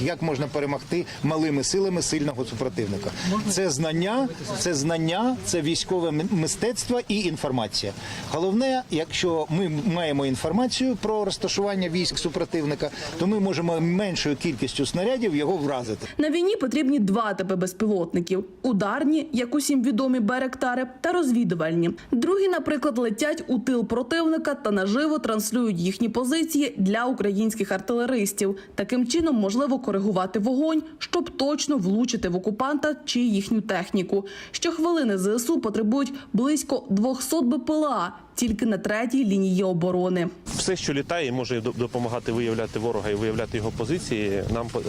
Як можна перемогти малими силами сильного супротивника? Це знання, це знання, це військове мистецтво і інформація. Головне, якщо ми маємо інформацію про розташування військ супротивника, то ми можемо меншою кількістю снарядів його вразити. На війні потрібні два типи безпілотників: ударні, як усім відомі Беректари, та розвідувальні. Другі, наприклад, летять у тил противника та наживо транслюють їхні позиції для українських артилеристів. Таким чином можливо коригувати вогонь, щоб точно влучити в окупанта чи їхню техніку. Щохвилини ЗСУ потребують близько 200 БПЛА тільки на третій лінії оборони. все, що літає, може допомагати виявляти ворога і виявляти його позиції, нам е,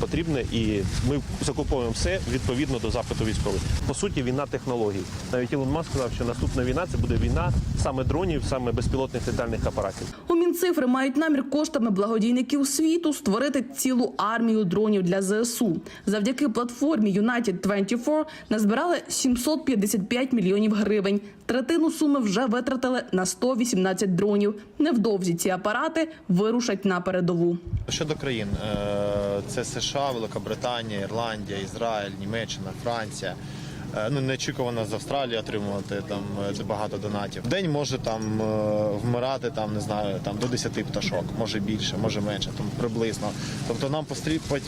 потрібне, і ми закуповуємо все відповідно до запиту військових. По суті, війна технологій. Навіть Ілон Маск сказав, що наступна війна це буде війна саме дронів, саме безпілотних літальних апаратів. У Мінцифри мають намір коштами благодійників світу створити цілу армію дронів для ЗСУ. Завдяки платформі United 24 назбирали 755 мільйонів гривень. Третину суми вже витратили на 118 дронів. Невдовзі ці апарати вирушать на передову. Щодо країн, е, це США, Велика Британія, Ірландія, Ізраїль, Німеччина, Франція. Е, Ну, неочікувано з Австралії отримувати там е, багато донатів. День може там е, вмирати там, не знаю, там до 10 пташок, може більше, може менше, там приблизно. Тобто нам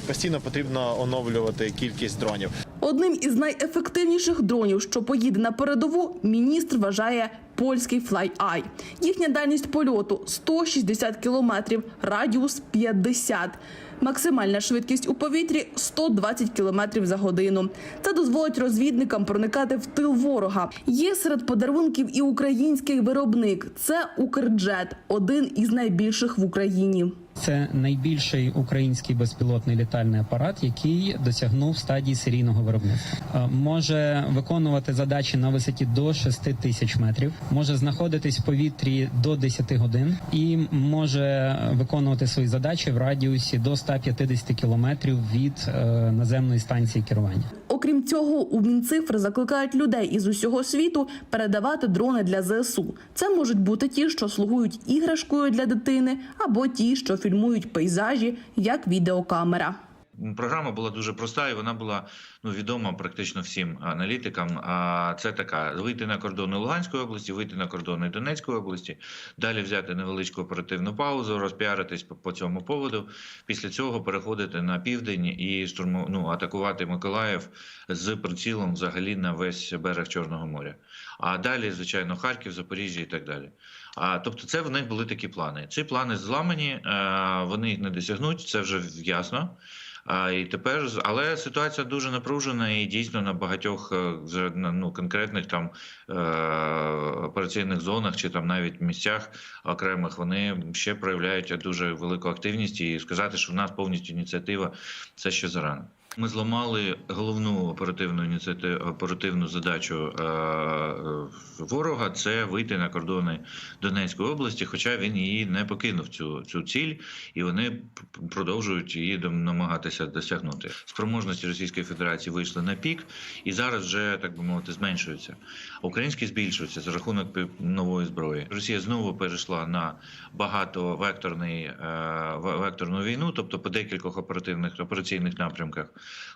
постійно потрібно оновлювати кількість дронів. Одним із найефективніших дронів, що поїде на передову, міністр вважає польський Fly-Eye. Їхня дальність польоту 160 кілометрів, радіус 50. Максимальна швидкість у повітрі 120 кілометрів за годину. Це дозволить розвідникам проникати в тил ворога. Є серед подарунків і український виробник. Це Укрджет, один із найбільших в Україні. Це найбільший український безпілотний літальний апарат, який досягнув стадії серійного виробництва. Е, Може виконувати задачі на висоті до 6 тисяч метрів, може знаходитись в повітрі до 10 годин і може виконувати свої задачі в радіусі до 150 кілометрів від е, наземної станції керування. Окрім цього, у Мінцифри закликають людей із усього світу передавати дрони для ЗСУ. Це можуть бути ті, що слугують іграшкою для дитини, або ті, що фільмують пейзажі, як відеокамера. Програма була дуже проста, і вона була ну відома практично всім аналітикам. А це така: вийти на кордони Луганської області, вийти на кордони Донецької області, далі взяти невеличку оперативну паузу, розпіаритись по, цьому поводу. Після цього переходити на південь і штурму, ну, атакувати Миколаїв з прицілом взагалі на весь берег Чорного моря. А далі, звичайно, Харків, Запоріжжя і так далі. А тобто, це в них були такі плани. Ці плани зламані, е, вони їх не досягнуть. Це вже ясно. А, і тепер, але ситуація дуже напружена і дійсно на багатьох е, ну, конкретних там е, операційних зонах чи там навіть місцях окремих вони ще проявляють дуже велику активність і сказати, що в нас повністю ініціатива це ще зарано. Ми зламали головну оперативну ініціативу оперативну задачу е, ворога це вийти на кордони Донецької області, хоча він її не покинув цю, цю ціль, і вони продовжують її намагатися досягнути. Спроможності Російської Федерації вийшли на пік, і зараз вже так би мовити зменшуються. Українські збільшуються за рахунок нової зброї. Росія знову перейшла на багатовекторний е, ве- векторну війну, тобто по декількох оперативних операційних напрямках: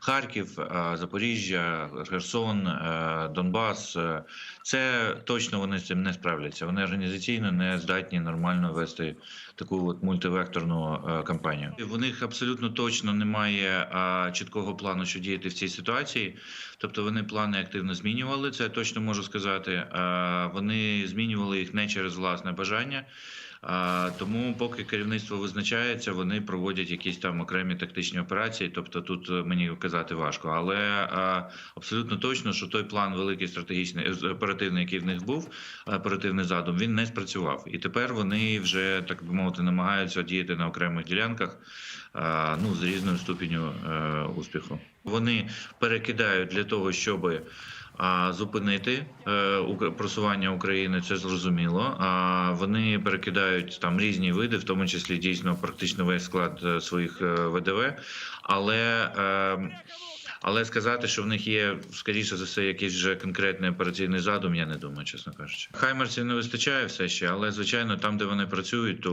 Харків, е, Запоріжжя, Херсон, е, Донбас. Е, Це точно вони з цим не справляться. Вони організаційно не здатні нормально вести таку от мультивекторну кампанію. В них абсолютно точно немає чіткого плану, що діяти в цій ситуації. Тобто вони плани активно змінювали. Це я точно можу сказати. Вони змінювали їх не через власне бажання. Тому, поки керівництво визначається, вони проводять якісь там окремі тактичні операції. Тобто, тут е, мені казати важко, але абсолютно точно, що той план великий стратегічний е, оперативний, який в них був, оперативний задум, він не спрацював. І тепер вони вже так би мовити намагаються діяти на окремих ділянках. Ну з різною ступеню е, успіху. Вони перекидають для того, щоби а зупинити е, просування України, це зрозуміло. А вони перекидають там різні види, в тому числі дійсно практично весь склад е, своїх е, ВДВ. Але е, Але сказати, що в них є, скоріше за все, якийсь вже конкретний операційний задум, я не думаю, чесно кажучи. Хаймерсів не вистачає все ще, але звичайно, там, де вони працюють, то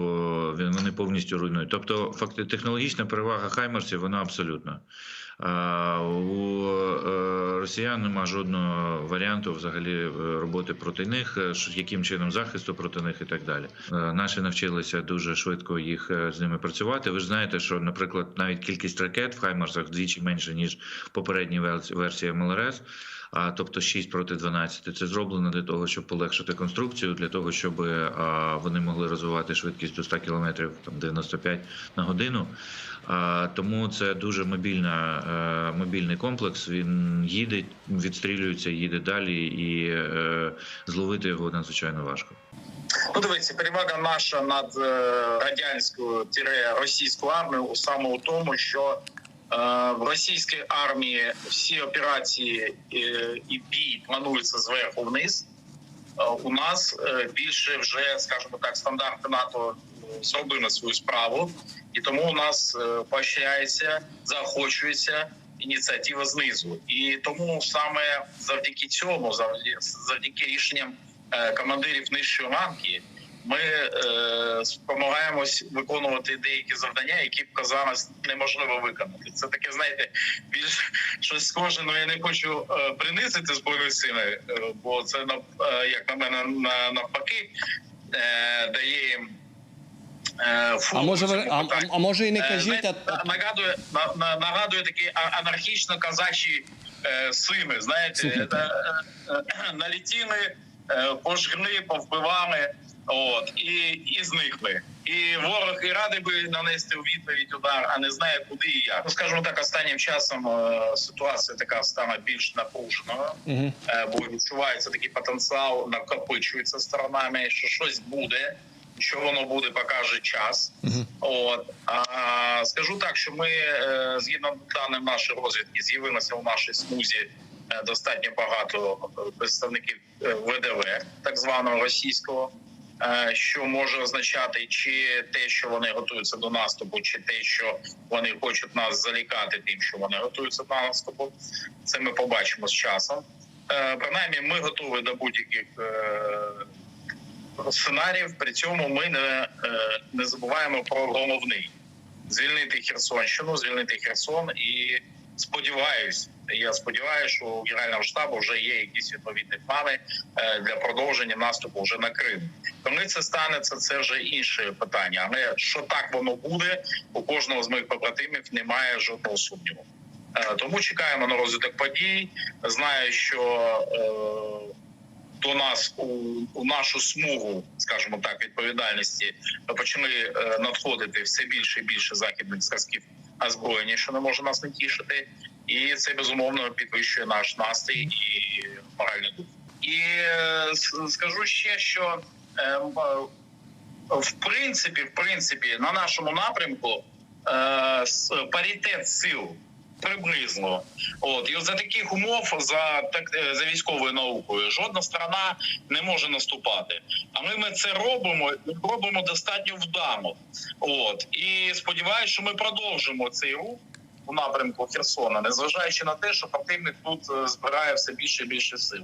вони повністю руйнують. Тобто, факти технологічна перевага Хаймерсів, вона абсолютна. У е, росіян нема жодного варіанту взагалі е, роботи проти них, е, яким чином захисту проти них і так далі. Наші навчилися дуже швидко їх з ними працювати. Ви ж знаєте, що, наприклад, навіть кількість ракет в Хаймарсах вдвічі менше ніж попередній версії- МЛРС. А тобто 6 проти 12. Це зроблено для того, щоб полегшити конструкцію, для того, щоб вони могли розвивати швидкість до 100 км, там 95 на годину. Тому це дуже мобільна, е, мобільний комплекс. Він їде, відстрілюється, їде далі, і е, зловити його надзвичайно важко. Ну, дивіться, перевага наша над е, радянською тире російською армією саме у тому, що в російській армії всі операції е, і бій плануються зверху вниз. Е, у нас е, більше вже, скажімо так, стандарти НАТО е, зробили свою справу, і тому у нас е, поощряється, заохочується ініціатива знизу. І тому саме завдяки цьому, завдяки, рішенням е, командирів нижчої ранки, ми е, спомагаємось виконувати деякі завдання, які б казалось неможливо виконати. Це таке, знаєте, більш щось схоже, але я не хочу е, принизити збройні сили, е, бо це на е, як на мене на навпаки е, дає їм. е, А може ви а, а може і не Е, кажіть, знаєте, а нагадує на, на, нагадує такі анархічно-казачі е, сили. Знаєте, е, е, е, налетіли, е, пожгли, повбивали, от і, і зникли. І ворог і радий би нанести у відповідь удар, а не знає куди і як. Ну скажімо так, останнім часом е, ситуація така стала більш напруженою, Угу. е, бо відчувається такий потенціал, накопичується сторонами, що щось буде. Що воно буде, покаже час. Мгм. От а скажу так, що ми е, згідно даним нашої розвідки з'явилося у нашій смузі достатньо багато представників ВДВ, так званого російського, що може означати чи те, що вони готуються до наступу, чи те, що вони хочуть нас залікати тим, що вони готуються до наступу. Це ми побачимо з часом. Е, Принаймні, ми готові до будь-яких е, сценаріїв. При цьому ми не, е, не забуваємо про головний звільнити Херсонщину, звільнити Херсон і сподіваюсь, я сподіваюся, що у Генерального штабу вже є якісь відповідні плани е, для продовження наступу вже на Крим. Коли це станеться, це вже інше питання. Але що так воно буде, у кожного з моїх побратимів немає жодного сумніву. Е, Тому чекаємо на розвиток подій. Знаю, що е, до нас у, у нашу смугу, скажімо так, відповідальності почали надходити все більше і більше західних зразків озброєння, що не може нас не тішити, і це безумовно підвищує наш настрій і моральний дух. І е, скажу ще, що е, е, в принципі, в принципі, на нашому напрямку е, паритет сил приблизно. От і за таких умов, за так е, за військовою наукою, жодна сторона не може наступати. А ми це робимо і робимо достатньо вдано. От і сподіваюся, що ми продовжимо цей рух у напрямку Херсона, незважаючи на те, що противник тут е, збирає все більше і більше сил.